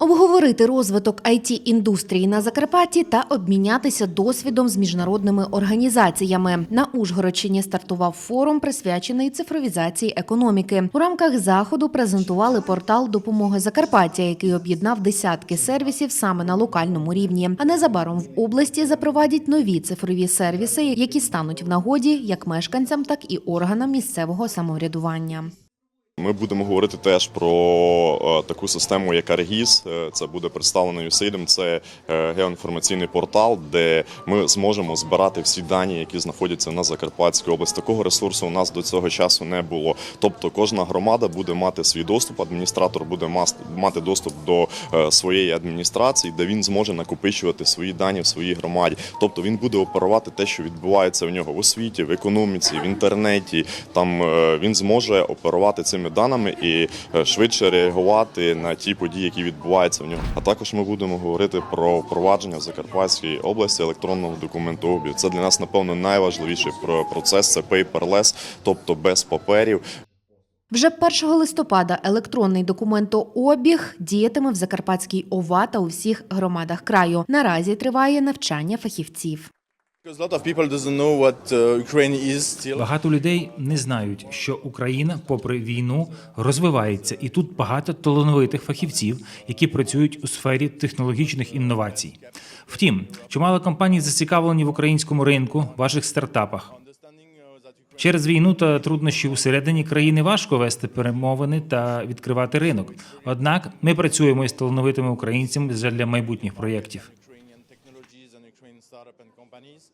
Обговорити розвиток it індустрії на Закарпатті та обмінятися досвідом з міжнародними організаціями. На Ужгородщині стартував форум, присвячений цифровізації економіки. У рамках заходу презентували портал допомоги Закарпаття, який об'єднав десятки сервісів саме на локальному рівні. А незабаром в області запровадять нові цифрові сервіси, які стануть в нагоді як мешканцям, так і органам місцевого самоврядування. Ми будемо говорити теж про е, таку систему, як Аргіз. Е, Це буде представлено USAID. Це е, геоінформаційний портал, де ми зможемо збирати всі дані, які знаходяться на Закарпатській області. Такого ресурсу у нас до цього часу не було. Тобто, кожна громада буде мати свій доступ. Адміністратор буде мати доступ до своєї адміністрації, де він зможе накопичувати свої дані в своїй громаді. Тобто він буде оперувати те, що відбувається в нього в освіті, в економіці, в інтернеті. Там він зможе оперувати цими даними і е, швидше реагувати на ті події, які відбуваються в нього. А також ми будемо говорити про впровадження в Закарпатській області електронного документообігу. Це для нас напевно найважливіший про- процес. Це paperless, тобто без паперів. Вже 1 листопада електронний документообіг діятиме в Закарпатській ОВА та у всіх громадах краю. Наразі триває навчання фахівців. Uh. Багато людей не знають, що Україна, попри війну, розвивається, і тут багато талановитих фахівців, які працюють у сфері технологічних інновацій. Втім, чимало компаній зацікавлені в українському ринку, ваших стартапах. Через війну та труднощі усередині країни важко вести перемовини та відкривати ринок. Однак ми працюємо із талановитими українцями для майбутніх проєктів. in startup and companies.